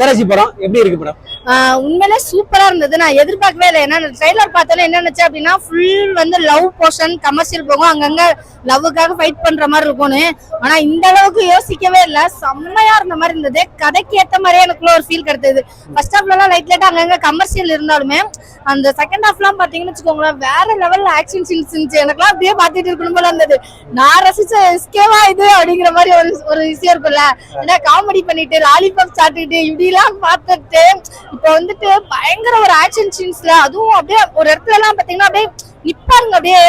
பேராசி படம் எப்படி இருக்கு படம்? உண்மையிலே சூப்பரா இருந்தது. நான் எதிர்பார்க்கவே இல்லை. ஏன்னா ட்ரெய்லர் பார்த்தாலே என்ன நினைச்சேன் அப்படின்னா ஃபுல் வந்து லவ் போர்ஷன் கமர்ஷியல் போகும். அங்கங்க லவ்வுக்காக ஃபைட் பண்ற மாதிரி இருக்கும்னு. ஆனா இந்த அளவுக்கு யோசிக்கவே இல்லை. செம்மையா இருந்த மாதிரி இருந்தது. கதைக்கு ஏத்த மாதிரியே எனக்குள்ள ஒரு ஃபீல் கிடைத்தது. ஃபர்ஸ்ட் ஹாஃப்ல எல்லாம் லைட் லைட்டா அங்கங்க கமர்ஷியல் இருந்தாலுமே அந்த செகண்ட் ஹாஃப்லாம் பாத்தீங்கன்னு வச்சுக்கோங்களேன் வேற லெவல்ல ஆக்ஷன் சீன்ஸ் இருந்துச்சு. எனக்குலாம் அப்படியே பார்த்துட்டு இருக்கணும் போல இருந்தது. நான் ரசிச்ச எஸ்கேவா இது அப்படிங்கிற மாதிரி ஒரு ஒரு விஷயம் இருக்கும்ல. ஏன்னா காமெடி பண்ணிட்டு லாலிபாப் சாப்பிட்டுட்டு இப்படிலாம் பார்த்துட்டு இப்போ வந்துட்டு பயங்கர ஒரு ஆக்ஷன் சீன்ஸ்ல அதுவும் அப்படியே ஒரு இடத்துல எல்லாம் பாத்தீங்கன்னா அப்படியே நிப்பாருங்க அப்படியே.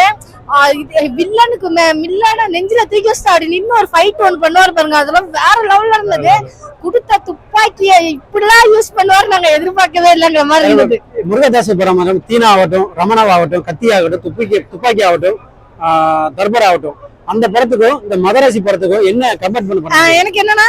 வில்லனுக்கு மில்லன நெஞ்சில தூக்கி வச்சுட்டு அப்படி நின்னு ஒரு ஃபைட் ஒன்று பண்ணுவார் பாருங்க. அதெல்லாம் வேற லெவல்ல இருந்தது. கொடுத்த துப்பாக்கியை இப்படிலாம் யூஸ் பண்ணுவார் நாங்க எதிர்பார்க்கவே இல்லைங்கிற மாதிரி இருந்தது. முருகதாஸ் படம் ஆகட்டும் தீனா ஆகட்டும் ரமணாவ் ஆகட்டும் கத்தி ஆகட்டும் துப்பாக்கி துப்பாக்கி ஆகட்டும் தர்பர் ஆகட்டும். அந்த படத்துக்கும் இந்த மதராசி படத்துக்கும் என்ன கம்பேர் பண்ண எனக்கு என்னன்னா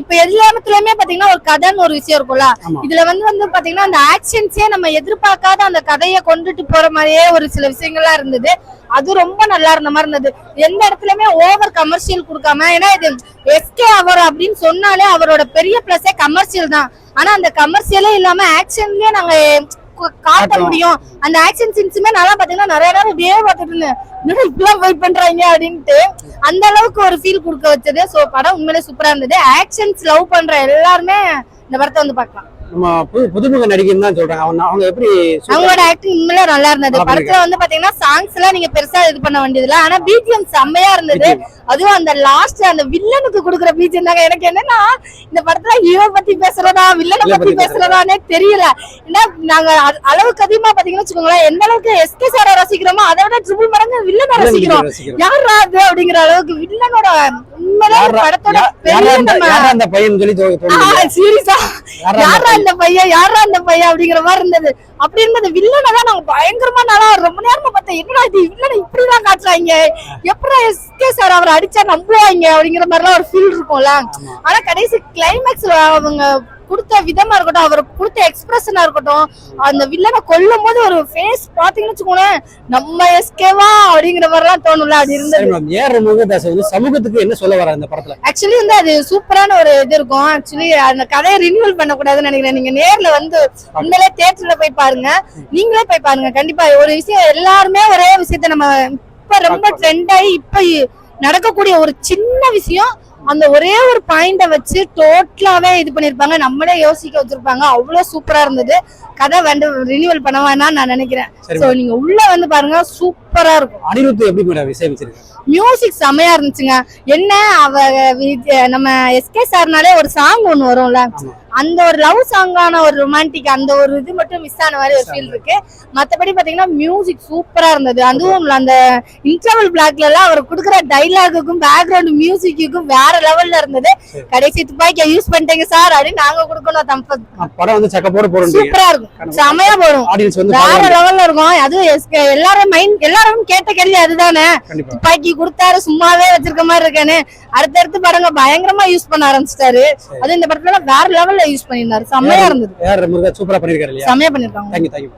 இப்ப எல்லாத்துலயுமே பாத்தீங்கன்னா ஒரு கதைன்னு ஒரு விஷயம் இருக்கும்ல. இதுல வந்து வந்து பாத்தீங்கன்னா அந்த ஆக்ஷன்ஸே நம்ம எதிர்பார்க்காத அந்த கதையை கொண்டுட்டு போற மாதிரியே ஒரு சில விஷயங்கள்லாம் இருந்தது. அது ரொம்ப நல்லா இருந்த மாதிரி இருந்தது. எந்த இடத்துலயுமே ஓவர் கமர்ஷியல் கொடுக்காம ஏன்னா இது எஸ்கே அவர் அப்படின்னு சொன்னாலே அவரோட பெரிய பிளஸே கமர்ஷியல் தான். ஆனா அந்த கமர்ஷியலே இல்லாம ஆக்ஷன்லயே நாங்க காட்ட முடியும். அந்த ஆக்ஷன் சீன்ஸுமே நல்லா பாத்தீங்கன்னா நிறைய நேரம் இப்படியே பார்த்துட்டு இருந்தேன். இப்பெல்லாம் இப்படிலாம் பண்றாங்க அப்படின்ட்டு அந்த அளவுக்கு ஒரு ஃபீல் கொடுக்க வச்சது. சோ படம் உண்மையிலே சூப்பரா இருந்தது. ஆக்ஷன்ஸ் லவ் பண்ற எல்லாருமே இந்த படத்தை வந்து பார்க்கலாம். நம்ம புது புதுமுக நடிகைன்னு தான் சொல்றாங்க. அவங்க அவங்க எப்படி அவங்களோட ஆக்டிங் உண்மையிலே நல்லா இருந்தது. படத்துல வந்து பாத்தீங்கன்னா சாங்ஸ் எல்லாம் நீங்க பெருசா இது பண்ண வேண்டியது இல்ல ஆனா பிஜிஎம் செம்மையா இருந்தது. அதுவும் அந்த லாஸ்ட் அந்த வில்லனுக்கு கொடுக்குற பிஜிஎம் தாங்க. எனக்கு என்னன்னா இந்த படத்துல ஹீரோ பத்தி பேசுறதா வில்லனை பத்தி பேசுறதானே தெரியல. ஏன்னா நாங்க அளவுக்கு அதிகமா பாத்தீங்கன்னா வச்சுக்கோங்களேன் எந்த அளவுக்கு எஸ்கே சார ரசிக்கிறோமோ அதை விட ட்ரிபிள் மடங்கு வில்லனை ரசிக்கிறோம். யாரா அது அப்படிங்கிற அளவுக்கு வில்லனோட அந்த- பையன் சொல்லி சீரியஸா? யாரா அந்த பையன்? யாரா அந்த பையன் அப்படிங்கிற மாதிரி இருந்தது. அப்படி இருந்தது. வில்லனை தான் நாங்க பயங்கரமா நல்லா ரொம்ப நேரமா பார்த்தேன். என்னடா இது? வில்லனை இப்படி தான் காட்டுறாங்க. எப்படா எஸ்கே சார் அவரை அடிச்சா நம்புவாங்க அப்படிங்கிற மாதிரிலாம் ஒரு ஃபீல் இருக்கும்ல. ஆனா கடைசி கிளைமேக்ஸ்ல அவங்க கொடுத்த விதமா இருக்கட்டும் அவர் கொடுத்த எக்ஸ்பிரஷனா இருக்கட்டும் அந்த வில்லனை கொல்லும் போது ஒரு ஃபேஸ் பாத்தீங்கன்னு வச்சுக்கோங்களேன் நம்ம எஸ்கேவா அப்படிங்கிற மாதிரிலாம் தோணும்ல அப்படி இருந்தது. ஏஆர் முருகதாஸ் வந்து சமூகத்துக்கு என்ன சொல்ல வர இந்த படத்துல? ஆக்சுவலி வந்து அது சூப்பரான ஒரு இது இருக்கும். ஆக்சுவலி அந்த கதையை ரினியூவல் பண்ணக்கூடாதுன்னு நினைக்கிறேன். நீங்க நேர்ல வந்து உண்மையிலே தேட்டர்ல போய் பாருங்க. நீங்களே போய் பாருங்க. கண்டிப்பா ஒரு விஷயம் எல்லாருமே ஒரே விஷயத்த நம்ம இப்ப ரொம்ப ட்ரெண்ட் ஆகி இப்ப நடக்கக்கூடிய ஒரு சின்ன விஷயம் அந்த ஒரே ஒரு பாயிண்ட வச்சு டோட்டலாவே இது பண்ணிருப்பாங்க. நம்மளே யோசிக்க வச்சிருப்பாங்க. அவ்வளவு சூப்பரா இருந்தது. கதை வந்து ரினியூவல் பண்ண வேணாம்னு நான் நினைக்கிறேன். சோ நீங்க உள்ள வந்து பாருங்க சூப்பரா இருக்கும். அனிருத் எப்படி இசையமைச்சிருக்கு மியூசிக் செமையா இருந்துச்சுங்க. என்ன அவ நம்ம எஸ்கே சார்னாலே ஒரு சாங் ஒண்ணு வரும்ல. அந்த ஒரு லவ் சாங்கான ஒரு ரொமான்டிக் அந்த ஒரு இது மட்டும் மிஸ் ஆன மாதிரி ஒரு ஃபீல் இருக்கு. மத்தபடி பாத்தீங்கன்னா மியூசிக் சூப்பரா இருந்தது. அதுவும் அந்த இன்டர்வல் பிளாக்ல எல்லாம் அவர் கொடுக்குற டைலாகுக்கும் பேக்ரவுண்ட் மியூசிக்குக்கும் வேற லெவல்ல இருந்தது. கடைசி துப்பாக்கியை யூஸ் பண்ணிட்டீங்க சார் அப்படின்னு நாங்க கொடுக்கணும் தம்ப. படம் வந்து சக்கப்போட போறோம் சூப்பரா இருக்கும். செமையா போடும். வேற. லெவல்ல இருக்கும். அதுவும் எல்லாரும் மைண்ட் எல்லாரும் கேட்ட கேள்வி அதுதானே. துப்பாக்கி கொடுத்தாரு சும்மாவே வச்சிருக்க மாதிரி இருக்கானு அடுத்தடுத்து படங்க பயங்கரமா யூஸ் பண்ண ஆரம்பிச்சிட்டாரு. அது இந்த படத்துல வேற லெவல்ல யூஸ் பண்ணியிருந்தாரு செம்மையா இருந்தது. ஏஆர் முருகா சூப்பரா பண்ணிருக்காரு இல்லையா? செம்மையா பண்ணிருக்காங்க. Thank you thank you